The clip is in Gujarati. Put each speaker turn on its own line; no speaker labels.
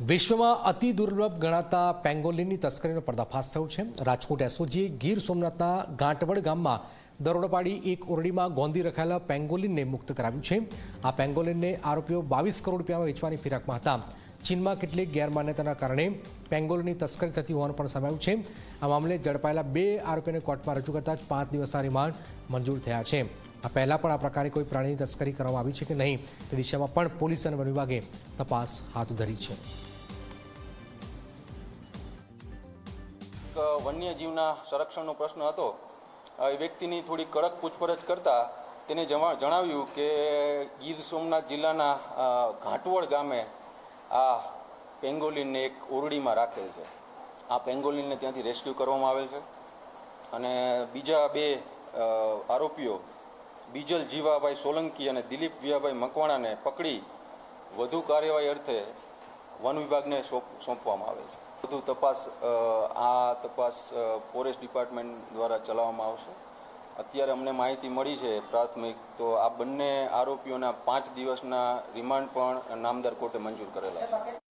વિશ્વમાં અતિ દુર્લભ ગણાતા પેંગોલિનની તસ્કરીનો પર્દાફાશ થયો છે. રાજકોટ એસઓજીએ ગીર સોમનાથના ગાંટવડ ગામમાં દરોડો પાડી એક ઓરડીમાં ગોંધી રખાયેલા પેંગોલિનને મુક્ત કરાવ્યું છે. આ પેંગોલિનને આરોપીઓ બાવીસ કરોડ રૂપિયામાં વેચવાની ફિરાકમાં હતા. ચીનમાં કેટલીક ગેરમાન્યતાના કારણે પેંગોલિનની તસ્કરી થતી હોવાનું પણ સમાયું છે. આ મામલે ઝડપાયેલા બે આરોપીને કોર્ટમાં રજૂ કરતા જ પાંચ દિવસના રિમાન્ડ મંજૂર થયા છે. આ પહેલાં પણ આ પ્રકારે કોઈ પ્રાણીની તસ્કરી કરવામાં આવી છે કે નહીં તે દિશામાં પણ પોલીસ અને વન વિભાગે તપાસ હાથ ધરી છે.
વન્યજીવના સંરક્ષણનો પ્રશ્ન હતો. એ વ્યક્તિની થોડી કડક પૂછપરછ કરતાં તેને જણાવ્યું કે ગીર સોમનાથ જિલ્લાના ઘાટવડ ગામે આ પેંગોલિનને એક ઓરડીમાં રાખેલ છે. આ પેંગોલિનને ત્યાંથી રેસ્ક્યુ કરવામાં આવેલ છે. અને બીજા બે આરોપીઓ, બીજલ જીવાભાઈ સોલંકી અને દિલીપ વિયાભાઈ મકવાણાને પકડી વધુ કાર્યવાહી અર્થે વન વિભાગને સોંપ- સોંપવામાં આવેલ છે. વધુ તપાસ આ તપાસ ફોરેસ્ટ ડિપાર્ટમેન્ટ દ્વારા ચલાવવામાં આવશે. અત્યારે અમને માહિતી મળી છે પ્રાથમિક, તો આ બંને આરોપીઓના પાંચ દિવસના રિમાન્ડ પણ નામદાર કોર્ટે મંજૂર કરેલા છે.